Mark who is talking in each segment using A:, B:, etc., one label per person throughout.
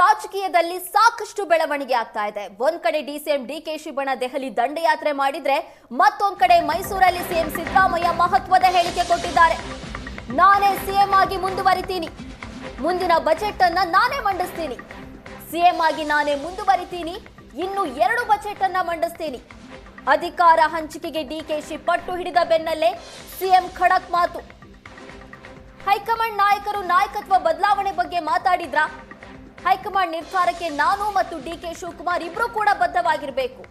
A: ರಾಜಕೀಯದಲ್ಲಿ ಸಾಕಷ್ಟು ಬೆಳವಣಿಗೆ ಆಗ್ತಾ ಇದೆ. ಒಂದ್ ಕಡೆ ಡಿಸಿಎಂ ಡಿಕೆ ಶಿವಣ್ಣ ದೆಹಲಿ ದಂಡಯಾತ್ರೆ ಮಾಡಿದ್ರೆ ಮತ್ತೊಂದ್ ಕಡೆ ಮೈಸೂರಲ್ಲಿ ಸಿಎಂ ಸಿದ್ದರಾಮಯ್ಯ ಮಹತ್ವದ ಹೇಳಿಕೆ ಕೊಟ್ಟಿದ್ದಾರೆ. ನಾನೇ ಸಿಎಂ ಆಗಿ ಮುಂದುವರಿತೀನಿ. ಮುಂದಿನ ಬಜೆಟ್ ಅನ್ನ ನಾನೇ ಮಂಡಿಸ್ತೀನಿ. ಸಿಎಂ ಆಗಿ ನಾನೇ ಮುಂದುವರಿತೀನಿ. ಇನ್ನು ಎರಡು ಬಜೆಟ್ ಅನ್ನ ಮಂಡಿಸ್ತೀನಿ. ಅಧಿಕಾರ ಹಂಚಿಕೆಗೆ ಡಿಕೆಶಿ ಪಟ್ಟು ಹಿಡಿದ ಬೆನ್ನಲ್ಲೇ ಸಿಎಂ ಖಡಕ್ ಮಾತು. ಹೈಕಮಾಂಡ್ ನಾಯಕರು ನಾಯಕತ್ವ ಬದಲಾವಣೆ ಬಗ್ಗೆ ಮಾತಾಡಿದ್ರ? ಹೈಕಮಾಂಡ್ ನಿರ್ಧಾರಕ್ಕೆ ನಾನು ಮತ್ತು ಡಿ ಕೆ ಶಿವಕುಮಾರ್ ಇಬ್ರು ಕೂಡ ಬದ್ಧವಾಗಿರಬೇಕು.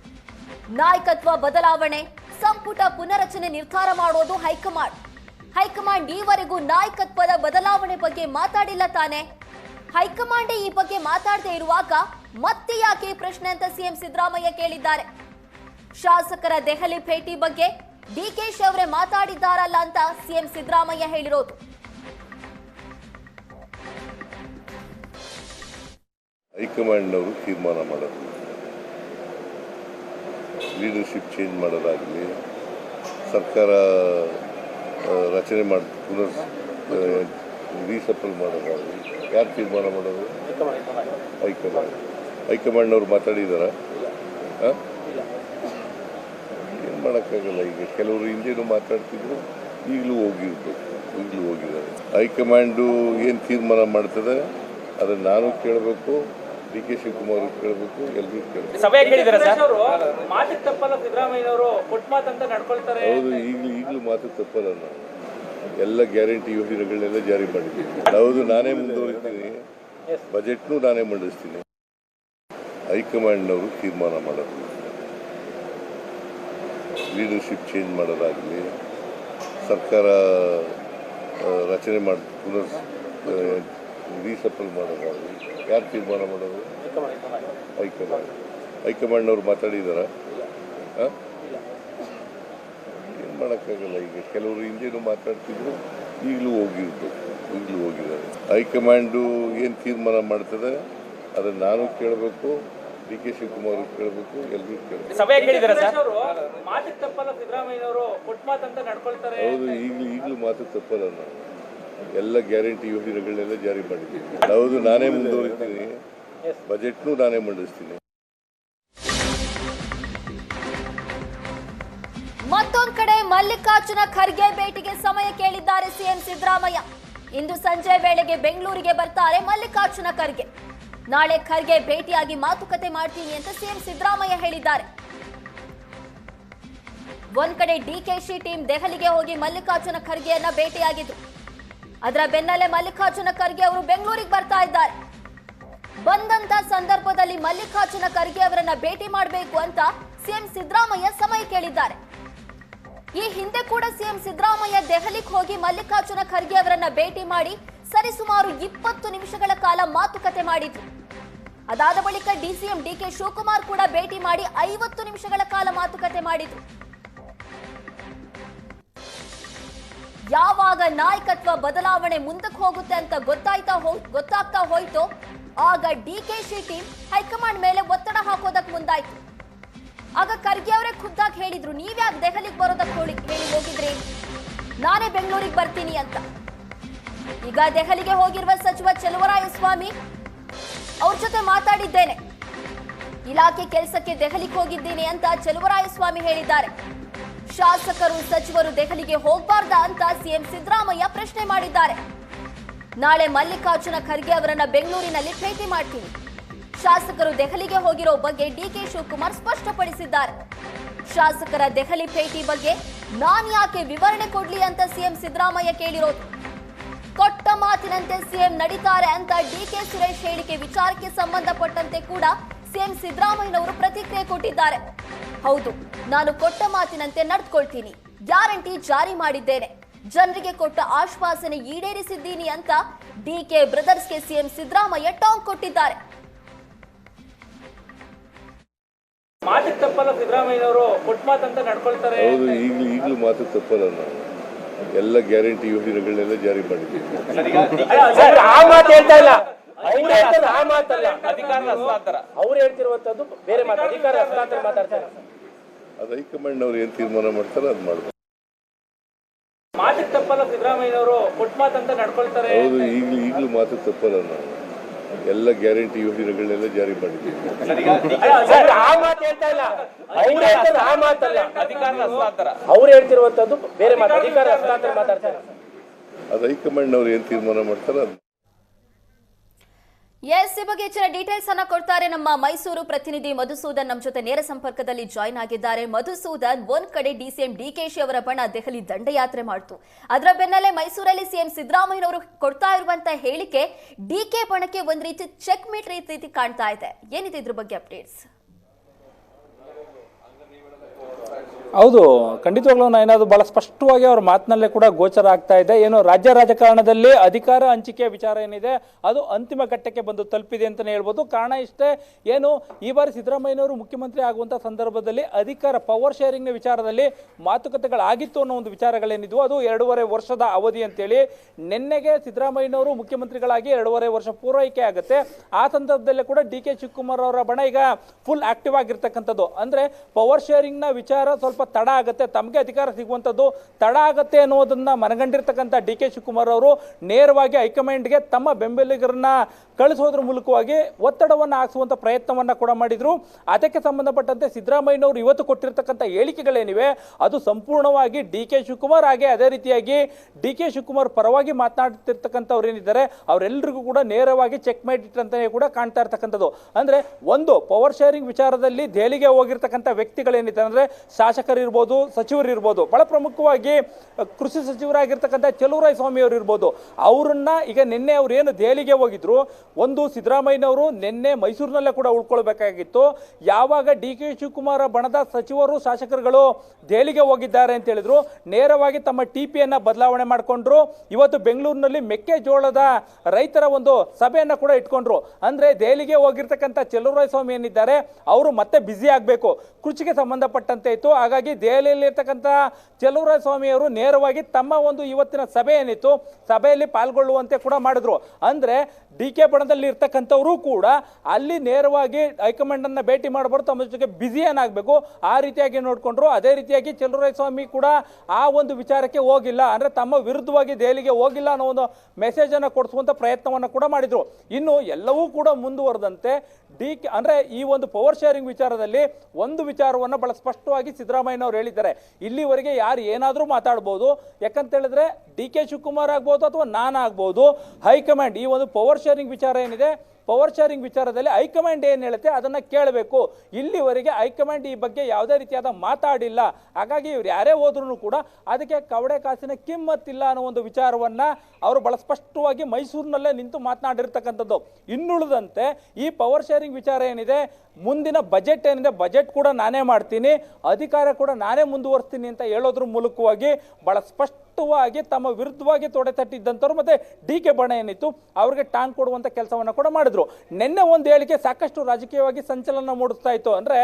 A: ನಾಯಕತ್ವ ಬದಲಾವಣೆ, ಸಂಪುಟ ಪುನರಚನೆ ನಿರ್ಧಾರ ಮಾಡೋದು ಹೈಕಮಾಂಡ್. ಹೈಕಮಾಂಡ್ ಈವರೆಗೂ ನಾಯಕತ್ವದ ಬದಲಾವಣೆ ಬಗ್ಗೆ ಮಾತಾಡಿಲ್ಲ ತಾನೆ. ಹೈಕಮಾಂಡೇ ಈ ಬಗ್ಗೆ ಮಾತಾಡದೇ ಇರುವಾಗ ಮತ್ತೆ ಯಾಕೆ ಪ್ರಶ್ನೆ ಅಂತ ಸಿಎಂ ಸಿದ್ದರಾಮಯ್ಯ ಕೇಳಿದ್ದಾರೆ. ಶಾಸಕರ ದೆಹಲಿ ಭೇಟಿ ಬಗ್ಗೆ ಡಿಕೆಶಿ ಅವರೇ ಮಾತಾಡಿದ್ದಾರಲ್ಲ ಅಂತ ಸಿಎಂ ಸಿದ್ದರಾಮಯ್ಯ ಹೇಳಿರೋದು.
B: ಹೈಕಮಾಂಡ್ನವರು ತೀರ್ಮಾನ ಮಾಡೋದು. ಲೀಡರ್ಶಿಪ್ ಚೇಂಜ್ ಮಾಡೋದಾಗಲಿ, ಸರ್ಕಾರ ರಚನೆ ಮಾಡಿ, ಪುನರ್ ರೀಸಪ್ಲ್ ಮಾಡೋದಾಗಲಿ, ಯಾರು ತೀರ್ಮಾನ ಮಾಡೋದು? High command. ಹೈಕಮಾಂಡ್ನವ್ರು ಮಾತಾಡಿದಾರ? ಏನು ಮಾಡೋಕ್ಕಾಗಲ್ಲ ಈಗ. ಕೆಲವರು ಹಿಂದೇನು ಮಾತಾಡ್ತಿದ್ರು, ಈಗಲೂ ಹೋಗಿರ್ಬೇಕು, ಈಗಲೂ ಹೋಗಿದ್ದಾರೆ. ಹೈಕಮಾಂಡು ಏನು ತೀರ್ಮಾನ ಮಾಡ್ತದೆ? ಅದನ್ನು ನಾನು ಕೇಳಬೇಕು ಡಿ ಕೆ ಶಿವಕುಮಾರ್ ಕೇಳಬೇಕು ಎಲ್ಲರೂ ಕೇಳಬೇಕು. ಹೌದು ಈಗಲೂ ಈಗಲೂ ಮಾತು ತಪ್ಪಲ್ಲ ನಾನು. ಎಲ್ಲ ಗ್ಯಾರಂಟಿ ಯೋಜನೆಗಳನ್ನೆಲ್ಲ ಜಾರಿ ಮಾಡಿದ್ದೀನಿ. ಹೌದು ನಾನೇ ಮುಂದುವರಿತೀನಿ. ಬಜೆಟ್ನು ನಾನೇ ಮಂಡಿಸ್ತೀನಿ. ಹೈಕಮಾಂಡ್ನವರು ತೀರ್ಮಾನ ಮಾಡೋದು. ಲೀಡರ್ಶಿಪ್ ಚೇಂಜ್ ಮಾಡೋದಾಗಲಿ ಸರ್ಕಾರ ರಚನೆ ಮಾಡಿ ಪುನರ್ ರೀಸಫಲ್ ಮಾಡೋದಾಗಲಿ ಯಾರು ತೀರ್ಮಾನ ಮಾಡೋದು ಹೈಕಮಾಂಡ್. ಹೈಕಮಾಂಡ್ನವ್ರು ಮಾತಾಡಿದಾರ? ಏನು ಮಾಡೋಕ್ಕಾಗಲ್ಲ ಈಗ? ಕೆಲವರು ಹಿಂದೇನು ಮಾತಾಡ್ತಿದ್ರು ಈಗಲೂ ಹೋಗಿರ್ಬೇಕು ಈಗಲೂ ಹೋಗಿದ್ದಾರೆ. ಹೈಕಮಾಂಡು ಏನು ತೀರ್ಮಾನ ಮಾಡ್ತದೆ ಅದನ್ನು ನಾನು ಕೇಳಬೇಕು ಡಿ ಕೆ ಶಿವಕುಮಾರ್ ಕೇಳಬೇಕು ಎಲ್ಲರೂ ಕೇಳಬೇಕು. ಹೌದು ಈಗಲೂ ಈಗಲೂ ಮಾತು ತಪ್ಪಲ್ಲ ನಾನು ಎಲ್ಲ ಗ್ಯಾರಂಟಿ ಯೋಜನೆಗಳನ್ನೆಲ್ಲ ಜಾರಿ ಮಾಡಿದ್ದೀನಿ ಹೌದು, ನಾನೇ ಮುಂದುವರಿತೀನಿ. ಬಜೆಟ್ನೂ ನಾನೇ ಮಂಡಿಸ್ತೀನಿ.
A: ಮತ್ತೊಂದು ಕಡೆ ಮಲ್ಲಿಕಾರ್ಜುನ ಖರ್ಗೆ ಭೇಟಿಗೆ ಸಮಯ ಕೇಳಿದ್ದಾರೆ ಸಿಎಂ ಸಿದ್ದರಾಮಯ್ಯ. ಇಂದು ಸಂಜೆ ವೇಳೆಗೆ ಬೆಂಗಳೂರಿಗೆ ಬರ್ತಾರೆ ಮಲ್ಲಿಕಾರ್ಜುನ ಖರ್ಗೆ. ನಾಳೆ ಖರ್ಗೆ ಭೇಟಿಯಾಗಿ ಮಾತುಕತೆ ಮಾಡ್ತೀನಿ ಅಂತ ಸಿಎಂ ಸಿದ್ದರಾಮಯ್ಯ ಹೇಳಿದ್ದಾರೆ. ಒಂದ್ ಕಡೆ ಡಿಕೆಶಿ ಟೀಮ್ ದೆಹಲಿಗೆ ಹೋಗಿ ಮಲ್ಲಿಕಾರ್ಜುನ ಖರ್ಗೆಯನ್ನ ಭೇಟಿಯಾಗಿದ್ರು ಅದರ ಬೆನ್ನಲ್ಲೇ ಮಲ್ಲಿಕಾರ್ಜುನ ಖರ್ಗೆ ಅವರು ಬೆಂಗಳೂರಿಗೆ ಬರ್ತಾ ಇದ್ದಾರೆ. ಬಂದಂತ ಸಂದರ್ಭದಲ್ಲಿ ಮಲ್ಲಿಕಾರ್ಜುನ ಖರ್ಗೆ ಅವರನ್ನ ಭೇಟಿ ಮಾಡಬೇಕು ಅಂತ ಸಿಎಂ ಸಿದ್ದರಾಮಯ್ಯ ಸಮಯ ಕೇಳಿದ್ದಾರೆ. ಈ ಹಿಂದೆ ಕೂಡ ಸಿಎಂ ಸಿದ್ದರಾಮಯ್ಯ ದೆಹಲಿಗೆ ಹೋಗಿ ಮಲ್ಲಿಕಾರ್ಜುನ ಖರ್ಗೆ ಅವರನ್ನ ಭೇಟಿ ಮಾಡಿ ಸರಿಸುಮಾರು ಇಪ್ಪತ್ತು ನಿಮಿಷಗಳ ಕಾಲ ಮಾತುಕತೆ ಮಾಡಿದ್ರು. ಅದಾದ ಬಳಿಕ ಡಿಸಿಎಂ ಡಿಕೆ ಶಿವಕುಮಾರ್ ಕೂಡ ಭೇಟಿ ಮಾಡಿ ಐವತ್ತು ನಿಮಿಷಗಳ ಕಾಲ ಮಾತುಕತೆ ಮಾಡಿದ್ರು. ಯಾವಾಗ ನಾಯಕತ್ವ ಬದಲಾವಣೆ ಮುಂದಕ್ಕೆ ಹೋಗುತ್ತೆ ಅಂತ ಗೊತ್ತಾಯ್ತಾ ಹೋ- ಗೊತ್ತಾಗ್ತಾ ಹೋಯ್ತು. ಆಗ D K Shi team high command ಮೇಲೆ ಒತ್ತಡ ಹಾಕೋದಕ್ ಮುಂದಾಯ್ತು. ಆಗ ಖರ್ಗೆ ಅವರೇ ಖುದ್ದಾಗಿ ಹೇಳಿದ್ರು, ನೀವ್ಯಾಕೆ ದೆಹಲಿಗೆ ಬರೋದಕ್ಕೆ ಹೋಗಿ ಹೇಳಿ ಹೋಗಿದ್ರಿ? ನಾನೇ ಬೆಂಗಳೂರಿಗೆ ಬರ್ತೀನಿ ಅಂತ. ಈಗ ದೆಹಲಿಗೆ ಹೋಗಿರುವ ಸಚಿವ ಚಲುವರಾಯಸ್ವಾಮಿ ಅವ್ರ ಜೊತೆ ಮಾತಾಡಿದ್ದೇನೆ. ಇಲಾಖೆ ಕೆಲಸಕ್ಕೆ ದೆಹಲಿಗೆ ಹೋಗಿದ್ದೀನಿ ಅಂತ ಚಲುವರಾಯಸ್ವಾಮಿ ಹೇಳಿದ್ದಾರೆ. ಶಾಸಕರು, ಸಚಿವರು ದೆಹಲಿಗೆ ಹೋಗಬಾರ್ದ ಅಂತ ಸಿಎಂ ಸಿದ್ದರಾಮಯ್ಯ ಪ್ರಶ್ನೆ ಮಾಡಿದ್ದಾರೆ. ನಾಳೆ ಮಲ್ಲಿಕಾರ್ಜುನ ಖರ್ಗೆ ಅವರನ್ನ ಬೆಂಗಳೂರಿನಲ್ಲಿ ಭೇಟಿ ಮಾಡ್ತೀನಿ. ಶಾಸಕರು ದೆಹಲಿಗೆ ಹೋಗಿರೋ ಬಗ್ಗೆ ಡಿಕೆ ಶಿವಕುಮಾರ್ ಸ್ಪಷ್ಟಪಡಿಸಿದ್ದಾರೆ. ಶಾಸಕರ ದೆಹಲಿ ಭೇಟಿ ಬಗ್ಗೆ ನಾನ್ ಯಾಕೆ ವಿವರಣೆ ಕೊಡ್ಲಿ ಅಂತ ಸಿಎಂ ಸಿದ್ದರಾಮಯ್ಯ ಕೇಳಿರೋದು. ಕೊಟ್ಟ ಮಾತಿನಂತೆ ಸಿಎಂ ನಡೀತಾರೆ ಅಂತ ಡಿಕೆ ಸುರೇಶ್ ಹೇಳಿಕೆ ವಿಚಾರಕ್ಕೆ ಸಂಬಂಧಪಟ್ಟಂತೆ ಕೂಡ ಸಿಎಂ ಸಿದ್ದರಾಮಯ್ಯನವರು ಪ್ರತಿಕ್ರಿಯೆ ಕೊಟ್ಟಿದ್ದಾರೆ. ಹೌದು ನಾನು ಕೊಟ್ಟ ಮಾತಿನಂತೆ ನಡ್ಕೊಳ್ತೀನಿ. ಗ್ಯಾರಂಟಿ ಜಾರಿ ಮಾಡಿದ್ದೇನೆ. ಜನರಿಗೆ ಕೊಟ್ಟ ಆಶ್ವಾಸನೆ ಈಡೇರಿಸಿದ್ದೀನಿ ಅಂತ ಡಿಕೆ ಬ್ರದರ್ಸ್ಗೆ ಸಿಎಂ ಸಿದ್ದರಾಮಯ್ಯ ಟಾಂಗ್ ಕೊಟ್ಟಿದ್ದಾರೆ.
C: ಮಾತಿಗೆ ತಪ್ಪಲ್ಲ ಸಿದ್ದರಾಮಯ್ಯನವರು ಕೊಟ್ಟ ಮಾತಂತ ನಡ್ಕೊಳ್ತಾರೆ
B: ಹೌದು ಈಗಲೂ ಈಗಲೂ ಮಾತು ತಪ್ಪಲ್ಲ ನಾನು. ಎಲ್ಲ ಗ್ಯಾರಂಟಿ ಯೋಜನೆಗಳನ್ನೆಲ್ಲ ಜಾರಿ
D: ಮಾಡಿದ್ದೀವಿ ಆ ಮಾತು ಹೇಳ್ತಾ ಇಲ್ಲ. ಅವ್ರು ಹೇಳ್ತಾರೆ ಆ ಮಾತಲ್ಲ.
E: ಅಧಿಕಾರ ಹಸ್ತಾಂತರ.
D: ಅವ್ರು ಹೇಳ್ತಿರುವಂತದ್ದು ಬೇರೆ ಮಾತು ಅಧಿಕಾರ ಹಸ್ತಾಂತರ ಮಾತಾಡ್ತಾರೆ.
B: ಅದು ಹೈಕಮಾಂಡ್ನವ್ರು ಏನು ತೀರ್ಮಾನ ಮಾಡ್ತಾರೆ ಅದು ಮಾಡಬೇಕು
C: ಮಾತಿಗೆ ತಪ್ಪಲ್ಲ ಸಿದ್ದರಾಮಯ್ಯನವರು? ಕೊಟ್ಟ ಮಾತಂತ ನಡ್ಕೊಳ್ತಾರೆ
B: ಹೌದು ಈಗಲೂ ಈಗಲೂ ಮಾತು ತಪ್ಪಲ್ಲ ನಾನು ಎಲ್ಲ ಗ್ಯಾರಂಟಿ ಯೋಜನೆಗಳನ್ನೆಲ್ಲ ಜಾರಿ ಮಾಡಿದ್ದೀವಿ.
D: ಅವ್ರು ಹೇಳ್ತಿರುವಂತದ್ದು ಬೇರೆ ಮಾತು. ಅಧಿಕಾರ ಹಸ್ತಾಂತರ ಮಾತಾಡ್ತಾರೆ.
B: ಅದು ಹೈಕಮಾಂಡ್ನವ್ರು ಏನು ತೀರ್ಮಾನ ಮಾಡ್ತಾರೆ ಅದು
A: ಎಸ್, ಈ ಬಗ್ಗೆ ಹೆಚ್ಚಿನ ಡೀಟೇಲ್ಸ್ ಅನ್ನ ಕೊಡ್ತಾರೆ ನಮ್ಮ ಮೈಸೂರು ಪ್ರತಿನಿಧಿ ಮಧುಸೂದನ್. ನಮ್ಮ ಜೊತೆ ನೇರ ಸಂಪರ್ಕದಲ್ಲಿ ಜಾಯ್ನ್ ಆಗಿದ್ದಾರೆ. ಮಧುಸೂದನ್, ಒಂದ್ ಕಡೆ ಡಿಸಿಎಂ ಡಿಕೆಶಿ ಅವರ ಬಣ ದೆಹಲಿ ದಂಡಯಾತ್ರೆ ಮಾಡ್ತು. ಅದರ ಬೆನ್ನಲ್ಲೇ ಮೈಸೂರಲ್ಲಿ ಸಿಎಂ ಸಿದ್ದರಾಮಯ್ಯನವರು ಕೊಡ್ತಾ ಇರುವಂತ ಹೇಳಿಕೆ ಡಿಕೆ ಬಣಕ್ಕೆ ಒಂದ್ ರೀತಿ ಚೆಕ್ ಮೀಟ್ ರೀತಿ ಕಾಣ್ತಾ ಇದೆ. ಏನಿದೆ ಇದ್ರ ಬಗ್ಗೆ ಅಪ್ಡೇಟ್ಸ್
F: ಹೌದು, ಖಂಡಿತವಾಗ್ಲೂ ಏನಾದ್ರು ಬಹಳ ಸ್ಪಷ್ಟವಾಗಿ ಅವ್ರ ಮಾತಿನಲ್ಲೇ ಕೂಡ ಗೋಚರ ಆಗ್ತಾ ಇದೆ. ಏನು ರಾಜ್ಯ ರಾಜಕಾರಣದಲ್ಲಿ ಅಧಿಕಾರ ಹಂಚಿಕೆಯ ವಿಚಾರ ಏನಿದೆ, ಅದು ಅಂತಿಮ ಘಟ್ಟಕ್ಕೆ ಬಂದು ತಲುಪಿದೆ ಅಂತಲೇ ಹೇಳ್ಬೋದು. ಕಾರಣ ಇಷ್ಟೇ, ಏನು ಈ ಬಾರಿ ಸಿದ್ದರಾಮಯ್ಯನವರು ಮುಖ್ಯಮಂತ್ರಿ ಆಗುವಂಥ ಸಂದರ್ಭದಲ್ಲಿ ಅಧಿಕಾರ ಪವರ್ ಶೇರಿಂಗ್ನ ವಿಚಾರದಲ್ಲಿ ಮಾತುಕತೆಗಳಾಗಿತ್ತು ಅನ್ನೋ ಒಂದು ವಿಚಾರಗಳೇನಿದ್ವು. ಅದು ಎರಡೂವರೆ ವರ್ಷದ ಅವಧಿ ಅಂತೇಳಿ ನಿನ್ನೆಗೆ ಸಿದ್ದರಾಮಯ್ಯನವರು ಮುಖ್ಯಮಂತ್ರಿಗಳಾಗಿ ಎರಡೂವರೆ ವರ್ಷ ಪೂರೈಕೆ ಆಗುತ್ತೆ. ಆ ಸಂದರ್ಭದಲ್ಲೇ ಕೂಡ ಡಿ ಕೆ ಶಿವಕುಮಾರ್ ಅವರ ಬಣ ಈಗ ಫುಲ್ ಆಕ್ಟಿವ್ ಆಗಿರ್ತಕ್ಕಂಥದ್ದು. ಅಂದ್ರೆ ಪವರ್ ಶೇರಿಂಗ್ನ ವಿಚಾರ ಸ್ವಲ್ಪ ತಡ ಆಗುತ್ತೆ, ತಮಗೆ ಅಧಿಕಾರ ಸಿಗುವಂಥದ್ದು. ತಡ ಆಗುತ್ತೆ ಅನ್ನೋದನ್ನು ಮನಗಂಡಿರ್ತಕ್ಕಂಥ ಡಿ ಕೆ ಶಿವಕುಮಾರ್ ಅವರು ನೇರವಾಗಿ ಹೈಕಮಾಂಡ್ಗೆ ತಮ್ಮ ಬೆಂಬಲಿಗರನ್ನ ಕಳಿಸೋದ್ರ ಮೂಲಕವಾಗಿ ಒತ್ತಡವನ್ನು ಹಾಕಿಸುವಂಥ ಪ್ರಯತ್ನವನ್ನ ಕೂಡ ಮಾಡಿದ್ರು. ಅದಕ್ಕೆ ಸಂಬಂಧಪಟ್ಟಂತೆ ಸಿದ್ದರಾಮಯ್ಯನವರು ಇವತ್ತು ಕೊಟ್ಟಿರ್ತಕ್ಕಂಥ ಹೇಳಿಕೆಗಳೇನಿವೆ, ಅದು ಸಂಪೂರ್ಣವಾಗಿ ಡಿ ಕೆ ಶಿವಕುಮಾರ್ ಹಾಗೆ ಅದೇ ರೀತಿಯಾಗಿ ಡಿ ಕೆ ಶಿವಕುಮಾರ್ ಪರವಾಗಿ ಮಾತನಾಡ್ತಿರ್ತಕ್ಕಂಥವ್ರು ಏನಿದ್ದಾರೆ ಅವರೆಲ್ಲರಿಗೂ ಕೂಡ ನೇರವಾಗಿ ಚೆಕ್ ಮಾಡಿಟ್ಟಂತೆ ಕೂಡ ಕಾಣ್ತಾ ಇರ್ತಕ್ಕಂಥದ್ದು. ಅಂದ್ರೆ ಒಂದು, ಪವರ್ ಶೇರಿಂಗ್ ವಿಚಾರದಲ್ಲಿ ದೆಹಲಿಗೆ ಹೋಗಿರ್ತಕ್ಕಂಥ ವ್ಯಕ್ತಿಗಳೇನಿದ್ದಾರೆ ಅಂದರೆ ಶಾಸಕರು ಇರ್ಬೋದು, ಸಚಿವರು ಇರ್ಬೋದು, ಬಹಳ ಪ್ರಮುಖವಾಗಿ ಕೃಷಿ ಸಚಿವರಾಗಿರ್ತಕ್ಕಂಥ ಚೆಲುವರಾಯ ಸ್ವಾಮಿ ಅವರು ಇರ್ಬೋದು, ಅವರನ್ನ ಈಗ ನಿನ್ನೆ ಅವ್ರು ಏನು ದೆಹಲಿಗೆ ಹೋಗಿದ್ರು, ಒಂದು ಸಿದ್ದರಾಮಯ್ಯನವರು ನಿನ್ನೆ ಮೈಸೂರಿನಲ್ಲೇ ಕೂಡ ಉಳ್ಕೊಳ್ಬೇಕಾಗಿತ್ತು. ಯಾವಾಗ ಡಿ ಕೆ ಶಿವಕುಮಾರ ಬಣದ ಸಚಿವರು, ಶಾಸಕರುಗಳು ದೆಹಲಿಗೆ ಹೋಗಿದ್ದಾರೆ ಅಂತ ಹೇಳಿದ್ರು, ನೇರವಾಗಿ ತಮ್ಮ ಟಿ ಪಿಯನ್ನು ಬದಲಾವಣೆ ಮಾಡಿಕೊಂಡ್ರು, ಇವತ್ತು ಬೆಂಗಳೂರಿನಲ್ಲಿ ಮೆಕ್ಕೆಜೋಳದ ರೈತರ ಒಂದು ಸಭೆಯನ್ನು ಕೂಡ ಇಟ್ಕೊಂಡ್ರು. ಅಂದ್ರೆ ದೆಹಲಿಗೆ ಹೋಗಿರ್ತಕ್ಕಂಥ ಚೆಲುವರಾಯ ಸ್ವಾಮಿ ಏನಿದ್ದಾರೆ, ಅವರು ಮತ್ತೆ ಬ್ಯುಸಿ ಆಗಬೇಕು. ಕೃಷಿಗೆ ಸಂಬಂಧಪಟ್ಟಂತೆ ಇತ್ತು ಹಾಗಾಗಿ ದೆಹಲಿಯಲ್ಲಿರ್ತಕ್ಕಂಥ ಸ್ವಾಮಿಯವರು ನೇರವಾಗಿ ತಮ್ಮ ಒಂದು ಇವತ್ತಿನ ಸಭೆ ಏನಿತ್ತು, ಸಭೆಯಲ್ಲಿ ಪಾಲ್ಗೊಳ್ಳುವಂತೆ ಕೂಡ ಮಾಡಿದ್ರು. ಅಂದ್ರೆ ಡಿ ಕೆ ಬಣದಲ್ಲಿ ಇರ್ತಕ್ಕಂಥವರು ಕೂಡ ಅಲ್ಲಿ ನೇರವಾಗಿ ಹೈಕಮಾಂಡ್ ಅನ್ನ ಭೇಟಿ ಮಾಡಬಾರ್ದು, ತಮ್ಮ ಜೊತೆಗೆ ಬ್ಯುಸಿ ಏನಾಗಬೇಕು, ಆ ರೀತಿಯಾಗಿ ನೋಡಿಕೊಂಡ್ರು. ಅದೇ ರೀತಿಯಾಗಿ ಸ್ವಾಮಿ ಕೂಡ ಆ ಒಂದು ವಿಚಾರಕ್ಕೆ ಹೋಗಿಲ್ಲ. ಅಂದ್ರೆ ತಮ್ಮ ವಿರುದ್ಧವಾಗಿ ದೆಹಲಿಗೆ ಹೋಗಿಲ್ಲ ಅನ್ನೋ ಒಂದು ಮೆಸೇಜ್ ಕೊಡಿಸುವಂಥ ಪ್ರಯತ್ನವನ್ನು ಕೂಡ ಮಾಡಿದ್ರು. ಇನ್ನು ಎಲ್ಲವೂ ಕೂಡ ಮುಂದುವರೆದಂತೆ ಡಿ ಕೆ, ಅಂದ್ರೆ ಈ ಒಂದು ಪವರ್ ಶೇರಿಂಗ್ ವಿಚಾರದಲ್ಲಿ ಒಂದು ವಿಚಾರವನ್ನ ಬಹಳ ಸ್ಪಷ್ಟವಾಗಿ ಸಿದ್ದರಾಮಯ್ಯನವರು ಹೇಳಿದ್ದಾರೆ. ಇಲ್ಲಿವರೆಗೆ ಯಾರು ಏನಾದರೂ ಮಾತಾಡ್ಬೋದು. ಯಾಕಂತ ಹೇಳಿದ್ರೆ ಡಿ ಕೆ ಶಿವಕುಮಾರ್ ಆಗ್ಬೋದು ಅಥವಾ ನಾನು ಆಗ್ಬೋದು. ಹೈಕಮಾಂಡ್ ಈ ಒಂದು ಪವರ್ ಶೇರಿಂಗ್ ವಿಚಾರ ಏನಿದೆ ಪವರ್ ಶೇರಿಂಗ್ ವಿಚಾರದಲ್ಲಿ ಹೈಕಮಾಂಡ್ ಏನು ಹೇಳುತ್ತೆ ಅದನ್ನ ಕೇಳಬೇಕು. ಇಲ್ಲಿವರೆಗೆ ಹೈಕಮಾಂಡ್ ಈ ಬಗ್ಗೆ ಯಾವುದೇ ರೀತಿಯಾದ ಮಾತಾಡಿಲ್ಲ. ಹಾಗಾಗಿ ಇವ್ರು ಯಾರೇ ಹೋದ್ರೂ ಕೂಡ ಅದಕ್ಕೆ ಕವಡೆ ಕಾಸಿನ ಕಿಮ್ಮತ್ತಿಲ್ಲ ಅನ್ನೋ ಒಂದು ವಿಚಾರವನ್ನ ಅವರು ಬಹಳ ಸ್ಪಷ್ಟವಾಗಿ ಮೈಸೂರಿನಲ್ಲೇ ನಿಂತು ಮಾತನಾಡಿರ್ತಕ್ಕಂಥದ್ದು. ಇನ್ನುಳಿದಂತೆ ಈ ಪವರ್ ಶೇರಿಂಗ್ ವಿಚಾರ ಏನಿದೆ, ಮುಂದಿನ ಬಜೆಟ್ ಏನಿದೆ ಬಜೆಟ್ ಕೂಡ ನಾನೇ ಮಾಡ್ತೀನಿ. ಅಧಿಕಾರ ಕೂಡ ನಾನೇ ಮುಂದುವರಿಸ್ತೀನಿ ಅಂತ ಹೇಳೋದ್ರ ಮೂಲಕವಾಗಿ ಬಹಳ ಸ್ಪಷ್ಟವಾಗಿ ತಮ್ಮ ವಿರುದ್ಧವಾಗಿ ತೊಡೆ ತಟ್ಟಿದ್ದಂಥವ್ರು ಮತ್ತೆ ಡಿ ಕೆ ಬಣ ಏನಿತ್ತು, ಅವ್ರಿಗೆ ಟಾಂಗ್ ಕೊಡುವಂತ ಕೆಲಸವನ್ನ ಕೂಡ ಮಾಡಿದ್ರು. ನಿನ್ನೆ ಒಂದು ಹೇಳಿಕೆ ಸಾಕಷ್ಟು ರಾಜಕೀಯವಾಗಿ ಸಂಚಲನ ಮೂಡಿಸ್ತಾ ಇತ್ತು. ಅಂದ್ರೆ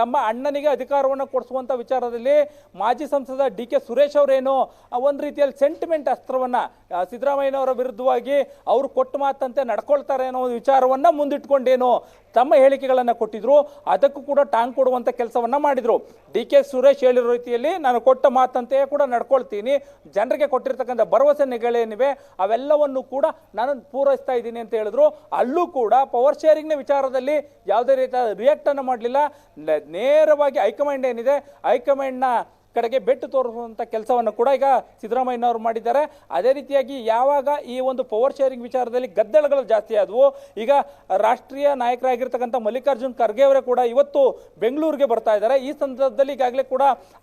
F: ತಮ್ಮ ಅಣ್ಣನಿಗೆ ಅಧಿಕಾರವನ್ನು ಕೊಡಿಸುವಂತ ವಿಚಾರದಲ್ಲಿ ಮಾಜಿ ಸಂಸದ ಡಿ ಕೆ ಸುರೇಶ್ ಅವರೇನು ಒಂದು ರೀತಿಯಲ್ಲಿ ಸೆಂಟಿಮೆಂಟ್ ಅಸ್ತ್ರವನ್ನ ಸಿದ್ದರಾಮಯ್ಯನವರ ವಿರುದ್ಧವಾಗಿ ಅವರು ಕೊಟ್ಟು ಮಾತಂತೆ ನಡ್ಕೊಳ್ತಾರೆ ಅನ್ನೋ ಒಂದು ವಿಚಾರವನ್ನ ಮುಂದಿಟ್ಕೊಂಡೇನು ತಮ್ಮ ಹೇಳಿಕೆಗಳನ್ನು ಕೊಟ್ಟಿದ್ರು. ಅದಕ್ಕೂ ಕೂಡ ಟಾಂಗ್ ಕೊಡುವಂತ ಕೆಲಸವನ್ನ ಮಾಡಿದ್ರು. ಡಿ ಕೆ ಸುರೇಶ್ ಹೇಳಿರೋ ರೀತಿಯಲ್ಲಿ ನಾನು ಕೊಟ್ಟ ಮಾತಂತೆಯೇ ಕೂಡ ನಡ್ಕೊಳ್ತೀನಿ. ಜನರಿಗೆ ಕೊಟ್ಟಿರ್ತಕ್ಕಂಥ ಭರವಸೆ ನೆಗಳೇನಿವೆ ಅವೆಲ್ಲವನ್ನು ಕೂಡ ನಾನು ಪೂರೈಸ್ತಾ ಇದ್ದೀನಿ ಅಂತ ಹೇಳಿದ್ರು. ಅಲ್ಲೂ ಕೂಡ ಪವರ್ ಶೇರಿಂಗ್ನ ವಿಚಾರದಲ್ಲಿ ಯಾವುದೇ ರೀತಿಯ ರಿಯಾಕ್ಟನ್ನು ಮಾಡಲಿಲ್ಲ. ನೇರವಾಗಿ ಹೈಕಮಾಂಡ್ ಏನಿದೆ, ಹೈಕಮಾಂಡ್ನ ಕಡೆಗೆ ಬೆಟ್ಟು ತೋರಿಸುವಂತ ಕೆಲಸವನ್ನು ಕೂಡ ಈಗ ಸಿದ್ದರಾಮಯ್ಯನವರು ಮಾಡಿದ್ದಾರೆ. ಅದೇ ರೀತಿಯಾಗಿ ಯಾವಾಗ ಈ ಒಂದು ಪವರ್ ಶೇರಿಂಗ್ ವಿಚಾರದಲ್ಲಿ ಗದ್ದಲಗಳು ಜಾಸ್ತಿ ಆದವು, ಈಗ ರಾಷ್ಟ್ರೀಯ ನಾಯಕರಾಗಿರ್ತಕ್ಕಂಥ ಮಲ್ಲಿಕಾರ್ಜುನ್ ಖರ್ಗೆ ಅವರೇ ಕೂಡ ಇವತ್ತು ಬೆಂಗಳೂರಿಗೆ ಬರ್ತಾ ಇದ್ದಾರೆ. ಈ ಸಂದರ್ಭದಲ್ಲಿ ಈಗಾಗಲೇ ಕೂಡ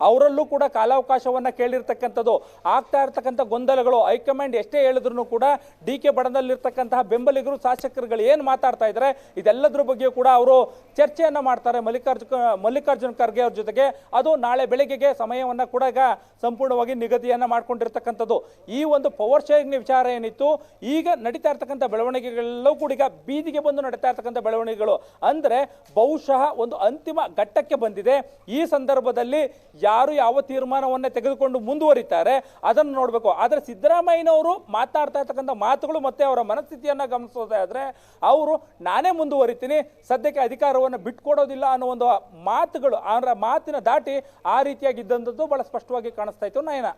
F: ಅವರಲ್ಲೂ ಕೂಡ ಕಾಲಾವಕಾಶವನ್ನು ಕೇಳಿರ್ತಕ್ಕಂಥದ್ದು, ಆಗ್ತಾ ಇರ್ತಕ್ಕಂಥ ಗೊಂದಲಗಳು, ಹೈಕಮಾಂಡ್ ಎಷ್ಟೇ ಹೇಳಿದ್ರು ಕೂಡ ಡಿ ಕೆ ಬಡದಲ್ಲಿರ್ತಕ್ಕಂತಹ ಬೆಂಬಲಿಗರು, ಶಾಸಕರುಗಳು ಏನು ಮಾತಾಡ್ತಾ ಇದ್ದಾರೆ, ಇದೆಲ್ಲದ್ರ ಬಗ್ಗೆ ಕೂಡ ಅವರು ಚರ್ಚೆಯನ್ನು ಮಾಡ್ತಾರೆ ಮಲ್ಲಿಕಾರ್ಜುನ, ಮಲ್ಲಿಕಾರ್ಜುನ್ ಖರ್ಗೆ ಅವ್ರ ಜೊತೆಗೆ. ಅದು ನಾಳೆ ಬೆಳಗ್ಗೆಗೆ ಸಮಯವನ್ನ ಕೂಡ ಈಗ ಸಂಪೂರ್ಣವಾಗಿ ನಿಗದಿಯನ್ನು ಮಾಡ್ಕೊಂಡಿರ್ತಕ್ಕಂಥದ್ದು. ಈ ಒಂದು ಪವರ್ ಶೇರಿಂಗ್ ವಿಚಾರ ಏನಿತ್ತು, ಈಗ ನಡೀತಾ ಇರ್ತಕ್ಕಂಥ ಬೆಳವಣಿಗೆಗಳೆಲ್ಲವೂ ಕೂಡ ಈಗ ಬೀದಿಗೆ ಬಂದು ನಡೀತಾ ಇರ್ತಕ್ಕಂಥ ಬೆಳವಣಿಗೆಗಳು. ಅಂದ್ರೆ ಬಹುಶಃ ಒಂದು ಅಂತಿಮ ಘಟ್ಟಕ್ಕೆ ಬಂದಿದೆ. ಈ ಸಂದರ್ಭದಲ್ಲಿ ಯಾರು ಯಾವ ತೀರ್ಮಾನವನ್ನು ತೆಗೆದುಕೊಂಡು ಮುಂದುವರಿತಾರೆ, ಅದನ್ನು ನೋಡಬೇಕು. ಆದರೆ ಸಿದ್ದರಾಮಯ್ಯನವರು ಮಾತನಾಡ್ತಾ ಇರ್ತಕ್ಕಂಥ ಮಾತುಗಳು ಮತ್ತೆ ಅವರ ಮನಸ್ಥಿತಿಯನ್ನು ಗಮನಿಸೋದಾದರೆ ಅವರು, ನಾನೇ ಮುಂದುವರಿತೀನಿ, ಸದ್ಯಕ್ಕೆ ಅಧಿಕಾರವನ್ನು ಬಿಟ್ಕೊಡೋದಿಲ್ಲ ಅನ್ನೋ ಒಂದು ಮಾತುಗಳು, ಅವರ ಮಾತಿನ ದಾಟಿ ಆ ರೀತಿಯಾಗಿದ್ದಂಥದ್ದು ಬಹಳ ಸ್ಪಷ್ಟವಾಗಿ ಕಾಣಿಸ್ತಾ ಇತ್ತು Nayana.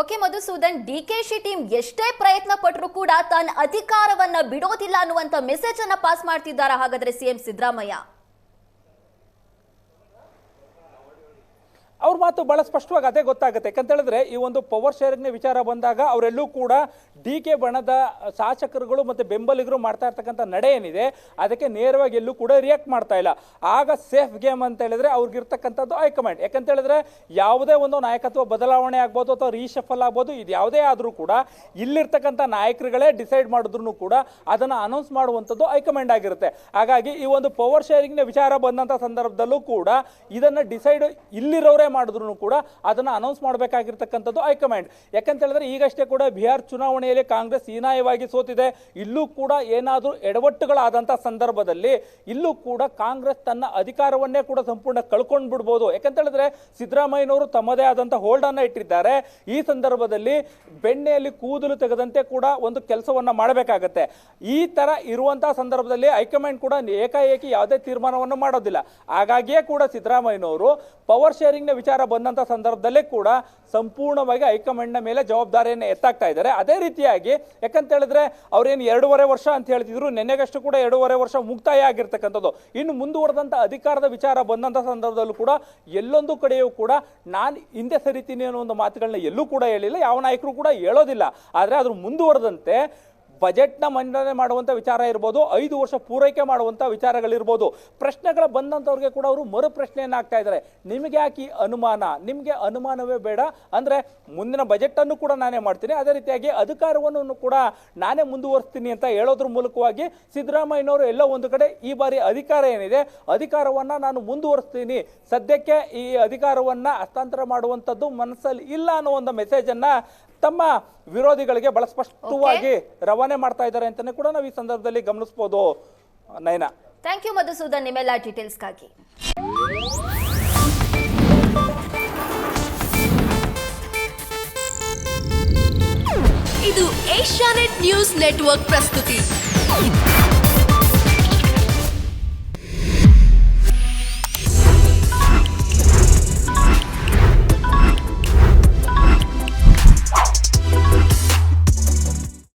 A: Okay Madhusudan, D K Shi team ಎಷ್ಟೇ ಪ್ರಯತ್ನ ಪಟ್ಟರು ಕೂಡ ತನ್ನ ಅಧಿಕಾರವನ್ನ ಬಿಡೋದಿಲ್ಲ ಅನ್ನುವಂತ ಮೆಸೇಜ್ ಅನ್ನ ಪಾಸ್ ಮಾಡ್ತಿದ್ದಾರೆ ಹಾಗಾದ್ರೆ ಸಿಎಂ ಸಿದ್ದರಾಮಯ್ಯ?
F: ಅವ್ರ ಮಾತು ಬಹಳ ಸ್ಪಷ್ಟವಾಗಿ ಅದೇ ಗೊತ್ತಾಗುತ್ತೆ. ಯಾಕಂತ ಹೇಳಿದ್ರೆ ಈ ಒಂದು ಪವರ್ ಶೇರಿಂಗ್ ವಿಚಾರ ಬಂದಾಗ ಅವರೆಲ್ಲೂ ಕೂಡ ಡಿ ಕೆ ಬಣದ ಶಾಸಕರುಗಳು ಮತ್ತೆ ಬೆಂಬಲಿಗರು ಮಾಡ್ತಾ ಇರ್ತಕ್ಕಂಥ ನಡೆ ಏನಿದೆ, ಅದಕ್ಕೆ ನೇರವಾಗಿ ಎಲ್ಲೂ ಕೂಡ ರಿಯಾಕ್ಟ್ ಮಾಡ್ತಾ ಇಲ್ಲ. ಆಗ ಸೇಫ್ ಗೇಮ್ ಅಂತ ಹೇಳಿದ್ರೆ ಅವ್ರಿಗಿರ್ತಕ್ಕಂಥದ್ದು ಹೈಕಮಾಂಡ್ ಯಾಕಂತ ಹೇಳಿದ್ರೆ ಯಾವುದೇ ಒಂದು ನಾಯಕತ್ವ ಬದಲಾವಣೆ ಆಗ್ಬೋದು ಅಥವಾ ರೀಶಫಲ್ ಆಗ್ಬೋದು, ಇದು ಯಾವುದೇ ಆದರೂ ಕೂಡ ಇಲ್ಲಿರ್ತಕ್ಕಂಥ ನಾಯಕರುಗಳೇ ಡಿಸೈಡ್ ಮಾಡಿದ್ರು ಕೂಡ ಅದನ್ನು ಅನೌನ್ಸ್ ಮಾಡುವಂಥದ್ದು ಹೈಕಮಾಂಡ್ ಆಗಿರುತ್ತೆ. ಹಾಗಾಗಿ ಈ ಒಂದು ಪವರ್ ಶೇರಿಂಗ್ನ ವಿಚಾರ ಬಂದಂಥ ಸಂದರ್ಭದಲ್ಲೂ ಕೂಡ ಇದನ್ನು ಡಿಸೈಡ್ ಇಲ್ಲಿರೋರೇ ಮಾಡಿದ್ರು ಕೂಡ ಅದನ್ನು ಅನೌನ್ಸ್ ಮಾಡಬೇಕಾಗಿರ್ತಕ್ಕಂಥದ್ದು ಹೈಕಮಾಂಡ್. ಯಾಕಂತ ಹೇಳಿದ್ರೆ ಈಗಷ್ಟೇ ಕೂಡ ಬಿಹಾರ್ ಚುನಾವಣೆಯಲ್ಲಿ ಕಾಂಗ್ರೆಸ್ ಹೀನಾಯವಾಗಿ ಸೋತಿದೆ. ಇಲ್ಲೂ ಕೂಡ ಏನಾದರೂ ಎಡವಟ್ಟುಗಳಾದಂಥ ಸಂದರ್ಭದಲ್ಲಿ ಇಲ್ಲೂ ಕೂಡ ಕಾಂಗ್ರೆಸ್ ತನ್ನ ಅಧಿಕಾರವನ್ನೇ ಕೂಡ ಸಂಪೂರ್ಣ ಕಳ್ಕೊಂಡು ಬಿಡ್ಬೋದು. ಯಾಕಂತ ಹೇಳಿದ್ರೆ ಸಿದ್ದರಾಮಯ್ಯನವರು ತಮ್ಮದೇ ಆದಂಥ ಹೋಲ್ಡ್ ಅನ್ನ ಇಟ್ಟಿದ್ದಾರೆ. ಈ ಸಂದರ್ಭದಲ್ಲಿ ಬೆಣ್ಣೆಯಲ್ಲಿ ಕೂದಲು ತೆಗೆದಂತೆ ಕೂಡ ಒಂದು ಕೆಲಸವನ್ನ ಮಾಡಬೇಕಾಗತ್ತೆ. ಈ ತರ ಇರುವಂತಹ ಸಂದರ್ಭದಲ್ಲಿ ಹೈಕಮಾಂಡ್ ಕೂಡ ಏಕಾಏಕಿ ಯಾವುದೇ ತೀರ್ಮಾನವನ್ನು ಮಾಡೋದಿಲ್ಲ. ಹಾಗಾಗಿಯೇ ಕೂಡ ಸಿದ್ದರಾಮಯ್ಯನವರು ಪವರ್ ಶೇರಿಂಗ್ನ ವಿಚಾರ ಬಂದಂತ ಸಂದರ್ಭದಲ್ಲೇ ಕೂಡ ಸಂಪೂರ್ಣವಾಗಿ ಹೈಕಮಾಂಡ್ನ ಮೇಲೆ ಜವಾಬ್ದಾರಿಯನ್ನು ಎತ್ತಾಗ್ತಾ ಇದ್ದಾರೆ. ಅದೇ ರೀತಿಯಾಗಿ ಯಾಕಂತ ಹೇಳಿದ್ರೆ ಅವ್ರೇನು ಎರಡೂವರೆ ವರ್ಷ ಅಂತ ಹೇಳ್ತಿದ್ರು, ನೆನ್ನೆಗಷ್ಟು ಕೂಡ ಎರಡೂವರೆ ವರ್ಷ ಮುಕ್ತಾಯ ಆಗಿರ್ತಕ್ಕಂಥದ್ದು. ಇನ್ನು ಮುಂದುವರೆದಂತ ಅಧಿಕಾರದ ವಿಚಾರ ಬಂದಂತ ಸಂದರ್ಭದಲ್ಲೂ ಕೂಡ ಎಲ್ಲೊಂದು ಕಡೆಯೂ ಕೂಡ ನಾನು ಹಿಂದೆ ಸರಿತೀನಿ ಅನ್ನೋ ಒಂದು ಮಾತುಗಳನ್ನ ಎಲ್ಲೂ ಕೂಡ ಹೇಳಿಲ್ಲ, ಯಾವ ನಾಯಕರು ಕೂಡ ಹೇಳೋದಿಲ್ಲ. ಆದರೆ ಅದ್ರ ಮುಂದುವರೆದಂತೆ ಬಜೆಟ್ನ ಮಂಡನೆ ಮಾಡುವಂಥ ವಿಚಾರ ಇರ್ಬೋದು, ಐದು ವರ್ಷ ಪೂರೈಕೆ ಮಾಡುವಂಥ ವಿಚಾರಗಳಿರ್ಬೋದು. ಪ್ರಶ್ನೆಗಳ ಬಂದಂಥವ್ರಿಗೆ ಕೂಡ ಅವರು ಮರು ಪ್ರಶ್ನೆಯನ್ನು ಹಾಕ್ತಾ ಇದ್ದಾರೆ. ನಿಮಗೆ ಯಾಕೆ ಅನುಮಾನ? ನಿಮಗೆ ಅನುಮಾನವೇ ಬೇಡ. ಅಂದರೆ ಮುಂದಿನ ಬಜೆಟನ್ನು ಕೂಡ ನಾನೇ ಮಾಡ್ತೀನಿ. ಅದೇ ರೀತಿಯಾಗಿ ಅಧಿಕಾರವನ್ನು ಕೂಡ ನಾನೇ ಮುಂದುವರಿಸ್ತೀನಿ ಅಂತ ಹೇಳೋದ್ರ ಮೂಲಕವಾಗಿ ಸಿದ್ದರಾಮಯ್ಯನವರು ಎಲ್ಲ ಒಂದು ಕಡೆ ಈ ಬಾರಿ ಅಧಿಕಾರ ಏನಿದೆ, ಅಧಿಕಾರವನ್ನು ನಾನು ಮುಂದುವರಿಸ್ತೀನಿ. ಸದ್ಯಕ್ಕೆ ಈ ಅಧಿಕಾರವನ್ನು ಹಸ್ತಾಂತರ ಮಾಡುವಂಥದ್ದು ಮನಸ್ಸಲ್ಲಿ ಇಲ್ಲ ಅನ್ನೋ ಒಂದು ಮೆಸೇಜನ್ನು ತಮ್ಮ ವಿರೋಧಿಗಳಿಗೆ ಬಹಳ ಸ್ಪಷ್ಟವಾಗಿ ರವಾನೆ ಮಾಡ್ತಾ ಇದ್ದಾರೆ ಅಂತಾನೆ ಕೂಡ ನಾವು ಈ ಸಂದರ್ಭದಲ್ಲಿ ಗಮನಿಸಬಹುದು ನಯನ.
A: ಥ್ಯಾಂಕ್ ಯು ಮಧುಸೂದನ್ ನಿಮ್ಮೆಲ್ಲ ಡೀಟೇಲ್ಸ್ಗಾಗಿ
G: ಇದು ಏಷ್ಯಾನೆಟ್ ನ್ಯೂಸ್ ನೆಟ್ವರ್ಕ್ ಪ್ರಸ್ತುತಿ.